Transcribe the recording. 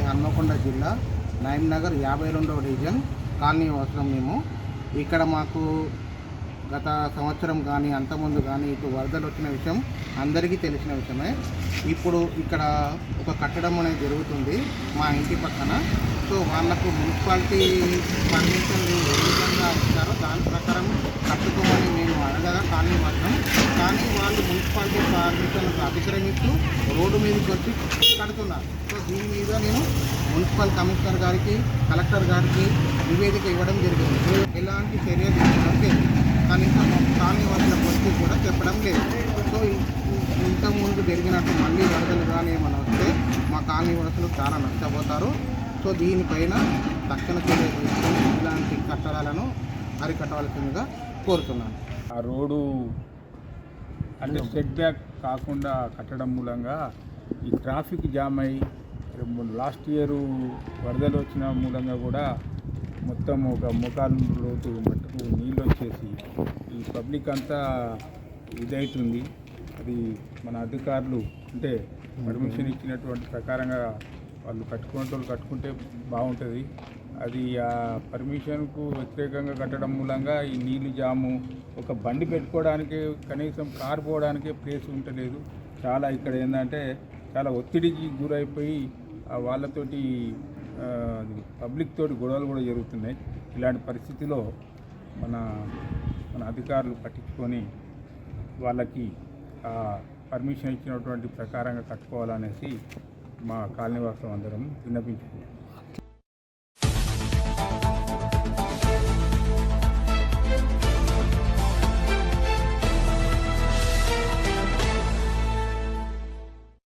జిల్లా నయం నగర్ యాభై రెండవ డివిజన్ కాలనీ వస్త్రం మేము. ఇక్కడ మాకు గత సంవత్సరం కానీ అంతకుముందు కానీ ఇటు వరదలు వచ్చిన విషయం అందరికీ తెలిసిన విషయమే. ఇప్పుడు ఇక్కడ ఒక కట్టడం అనేది జరుగుతుంది మా ఇంటి పక్కన. సో వాళ్ళకు మున్సిపాలిటీ పర్మిషన్ ఏ విధంగా ఇస్తారో దాని ప్రకారం కట్టుకోమని మేము అడగగా కానీ మాత్రం కానీ వాళ్ళు మున్సిపాలిటీ పర్మిషన్లకు అతిక్రమిస్తూ రోడ్డు మీదకి వచ్చి కడుతున్నారు సో దీని మీద నేను మున్సిపల్ కమిషనర్ గారికి కలెక్టర్ గారికి నివేదిక ఇవ్వడం జరిగింది. ఎలాంటి చర్య తీసుకుంటే కనీసం కాలనీ వాళ్ళకి వచ్చి కూడా చెప్పడం లేదు. సో ఇంతకుముందు జరిగినట్టు మళ్ళీ వరదలు కానీ ఏమైనా వస్తే మా కాలనీ వాసులు చాలా నష్టపోతారు. సో దీనిపైన తక్షణ చర్య తీసుకొని ఇలాంటి కట్టడాలను అరికట్టవలసిందిగా కోరుతున్నాను. ఆ రోడ్డు అంటే సెట్ బ్యాక్ కాకుండా కట్టడం మూలంగా ఈ ట్రాఫిక్ జామ్ అయి లాస్ట్ ఇయర్ వరదలు వచ్చిన మూలంగా కూడా మొత్తం ఒక ముఖాలు లోతు మట్టుకు నీళ్ళు వచ్చేసి ఈ పబ్లిక్ అంతా ఇదవుతుంది అది మన అధికారులు అంటే పర్మిషన్ ఇచ్చినటువంటి ప్రకారంగా వాళ్ళు కట్టుకునే వాళ్ళు కట్టుకుంటే బాగుంటుంది. అది ఆ పర్మిషన్కు వ్యతిరేకంగా కట్టడం మూలంగా ఈ నీళ్ళు జాము ఒక బండి పెట్టుకోవడానికి కనీసం కారు పోవడానికే ప్లేస్ ఉండలేదు. చాలా ఇక్కడ ఏంటంటే చాలా ఒత్తిడికి గురైపోయి వాళ్ళతోటి పబ్లిక్ తోటి గొడవలు కూడా జరుగుతున్నాయి. ఇలాంటి పరిస్థితిలో మన మన అధికారులు పట్టించుకొని వాళ్ళకి ఆ పర్మిషన్ ఇచ్చినటువంటి ప్రకారంగా కట్టుకోవాలనేసి మా కాలనీవాసం అందరం విన్నపించుకుంటాం